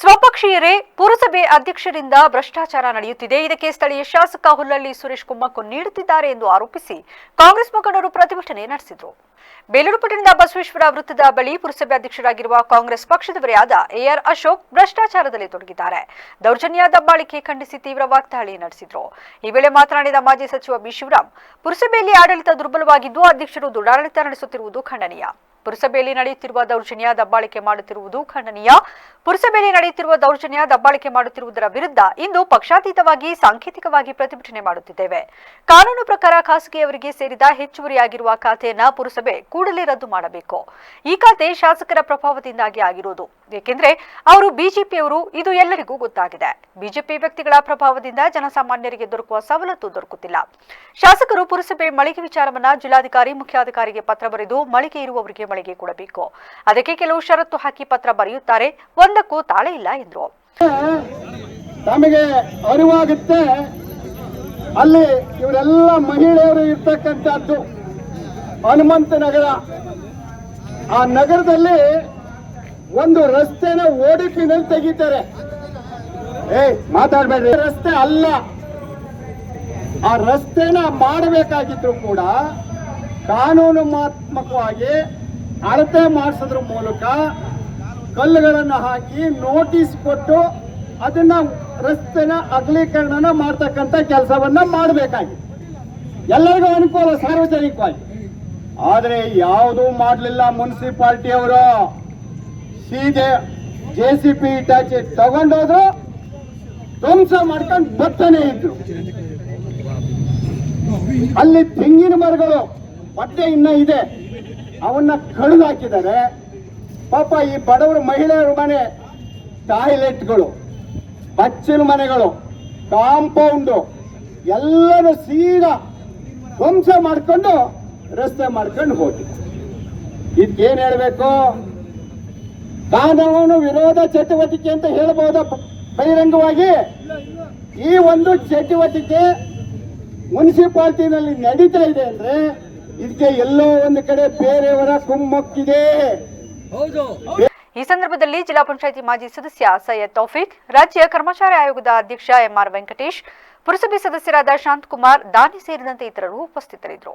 ಸ್ವಪಕ್ಷೀಯರೇ ಪುರಸಭೆ ಅಧ್ಯಕ್ಷರಿಂದ ಭ್ರಷ್ಟಾಚಾರ ನಡೆಯುತ್ತಿದೆ. ಇದಕ್ಕೆ ಸ್ಥಳೀಯ ಶಾಸಕ ಹುಲ್ಲಳ್ಳಿ ಸುರೇಶ್ ಕುಮ್ಮಕ್ಕು ನೀಡುತ್ತಿದ್ದಾರೆ ಎಂದು ಆರೋಪಿಸಿ ಕಾಂಗ್ರೆಸ್ ಮುಖಂಡರು ಪ್ರತಿಭಟನೆ ನಡೆಸಿದರು. ಬೇಲೂರು ಪಟ್ಟಣದ ಬಸವೇಶ್ವರ ವೃತ್ತದ ಬಳಿ ಪುರಸಭೆ ಅಧ್ಯಕ್ಷರಾಗಿರುವ ಕಾಂಗ್ರೆಸ್ ಪಕ್ಷದವರೇ ಆದ ಎಆರ್ ಅಶೋಕ್ ಭ್ರಷ್ಟಾಚಾರದಲ್ಲಿ ತೊಡಗಿದ್ದಾರೆ. ದೌರ್ಜನ್ಯ, ದಬ್ಬಾಳಿಕೆ ಖಂಡಿಸಿ ತೀವ್ರ ವಾಗ್ದಾಳಿ ನಡೆಸಿದ್ರು. ಈ ವೇಳೆ ಮಾತನಾಡಿದ ಮಾಜಿ ಸಚಿವ ಬಿ ಶಿವರಾಮ್, ಪುರಸಭೆಯಲ್ಲಿ ಆಡಳಿತ ದುರ್ಬಲವಾಗಿದ್ದು ಅಧ್ಯಕ್ಷರು ದುಡಾಡಳಿತ ನಡೆಸುತ್ತಿರುವುದು ಖಂಡನೀಯ. ಪುರಸಭೆಯಲ್ಲಿ ನಡೆಯುತ್ತಿರುವ ದೌರ್ಜನ್ಯ ದಬ್ಬಾಳಿಕೆ ಮಾಡುತ್ತಿರುವುದು ಖಂಡನೀಯ. ಪುರಸಭೆಯಲ್ಲಿ ನಡೆಯುತ್ತಿರುವ ದೌರ್ಜನ್ಯ ದಬ್ಬಾಳಿಕೆ ಮಾಡುತ್ತಿರುವುದರ ವಿರುದ್ಧ ಇಂದು ಪಕ್ಷಾತೀತವಾಗಿ ಸಾಂಕೇತಿಕವಾಗಿ ಪ್ರತಿಭಟನೆ ಮಾಡುತ್ತಿದ್ದೇವೆ. ಕಾನೂನು ಪ್ರಕಾರ ಖಾಸಗಿಯವರಿಗೆ ಸೇರಿದ ಹೆಚ್ಚುವರಿಯಾಗಿರುವ ಖಾತೆಯನ್ನ ಪುರಸಭೆ ಕೂಡಲೇ ರದ್ದು ಮಾಡಬೇಕು. ಈ ಖಾತೆ ಶಾಸಕರ ಪ್ರಭಾವದಿಂದಾಗಿ ಆಗಿರುವುದು. ಏಕೆಂದ್ರೆ ಅವರು ಬಿಜೆಪಿಯವರು, ಇದು ಎಲ್ಲರಿಗೂ ಗೊತ್ತಾಗಿದೆ. ಬಿಜೆಪಿ ವ್ಯಕ್ತಿಗಳ ಪ್ರಭಾವದಿಂದ ಜನಸಾಮಾನ್ಯರಿಗೆ ದೊರಕುವ ಸವಲತ್ತು ದೊರಕುತ್ತಿಲ್ಲ. ಶಾಸಕರು ಪುರಸಭೆ ಮಳಿಗೆ ವಿಚಾರವನ್ನ ಜಿಲ್ಲಾಧಿಕಾರಿ, ಮುಖ್ಯಾಧಿಕಾರಿಗೆ ಪತ್ರ ಬರೆದು ಮಳಿಗೆ ಇರುವವರಿಗೆ ಮಳಿಗೆ ಕೊಡಬೇಕು. ಅದಕ್ಕೆ ಕೆಲವು ಷರತ್ತು ಹಾಕಿ ಪತ್ರ ಬರೆಯುತ್ತಾರೆ. ಒಂದಕ್ಕೂ ತಾಳೆ ಇಲ್ಲ ಎಂದರು. ತಮಗೆ ಅರಿವಾಗುತ್ತೆ. ಅಲ್ಲಿ ಇವರೆಲ್ಲ ಮಹಿಳೆಯರು ಇರ್ತಕ್ಕಂಥದ್ದು ಹನುಮಂತ ನಗರ. ಆ ನಗರದಲ್ಲಿ ಒಂದು ರಸ್ತೆನ ಓಡಿಪಿನಲ್ಲಿ ತೆಗಿತಾರೆ. ಏ ಮಾತಾಡ್ಬೇಡ್ರಿ. ರಸ್ತೆ ಅಲ್ಲ. ಆ ರಸ್ತೆನ ಮಾಡಬೇಕಾಗಿದ್ರು ಕೂಡ ಕಾನೂನಾತ್ಮಕವಾಗಿ ಅಳತೆ ಮಾಡಿಸೋದ್ರ ಮೂಲಕ ಕಲ್ಲುಗಳನ್ನು ಹಾಕಿ ನೋಟಿಸ್ ಕೊಟ್ಟು ಅದನ್ನ ರಸ್ತೆನ ಅಗಲೀಕರಣನ ಮಾಡ್ತಕ್ಕಂಥ ಕೆಲಸವನ್ನ ಮಾಡಬೇಕಾಗಿ. ಎಲ್ಲರಿಗೂ ಅನುಕೂಲ, ಸಾರ್ವಜನಿಕವಾಗಿ. ಆದರೆ ಯಾವುದೂ ಮಾಡಲಿಲ್ಲ ಮುನ್ಸಿಪಾಲ್ಟಿ ಅವರು ಸೀದೆ ಜೆ ಸಿ ಪಿ ಇಟಾಚಿ ತಗೊಂಡೋದ್ರು ಧ್ವಂಸ ಮಾಡ್ಕೊಂಡು ಬರ್ತಾನೆ ಇದ್ರು. ಅಲ್ಲಿ ತೆಂಗಿನ ಮರಗಳು, ಬಟ್ಟೆ ಇನ್ನ ಇದೆ. ಅವನ್ನ ಕಳೆದು ಹಾಕಿದ್ದಾರೆ ಪಾಪ ಈ ಬಡವರ ಮಹಿಳೆಯರ ಮನೆ, ಟಾಯ್ಲೆಟ್ಗಳು, ಬಚ್ಚಿನ ಮನೆಗಳು, ಕಾಂಪೌಂಡು ಎಲ್ಲರೂ ಸೀದಾ ಧ್ವಂಸ ಮಾಡ್ಕೊಂಡು ರಸ್ತೆ ಮಾಡ್ಕೊಂಡು ಹೋಗಿ. ಇದಕ್ಕೇನು ಹೇಳಬೇಕು? ಕಾನೂನು ವಿರೋಧ ಚಟುವಟಿಕೆ ಅಂತ ಹೇಳ್ಬೋದ ಬಹಿರಂಗವಾಗಿ? ಈ ಒಂದು ಚಟುವಟಿಕೆ ಮುನ್ಸಿಪಾಲ್ಟಿನಲ್ಲಿ ನಡೀತಾ ಇದೆ ಅಂದ್ರೆ ಇದಕ್ಕೆ ಎಲ್ಲೋ ಒಂದು ಕಡೆ ಬೇರೆಯವರ ಕುಮ್ಮಕ್ಕಿದೆ. ಈ ಸಂದರ್ಭದಲ್ಲಿ ಜಿಲ್ಲಾ ಪಂಚಾಯಿತಿ ಮಾಜಿ ಸದಸ್ಯ ಸೈಯದ್ ತೌಫಿಕ್ ರಾಜ್ಯ ಕರ್ಮಚಾರಿ ಆಯೋಗದ ಅಧ್ಯಕ್ಷ ಎಂಆರ್ ವೆಂಕಟೇಶ್ ಪುರಸಭೆ ಸದಸ್ಯರಾದ ಶಾಂತಕುಮಾರ್ ದಾನಿ ಸೇರಿದಂತೆ ಇತರರು ಉಪಸ್ಥಿತರಿದ್ದರು.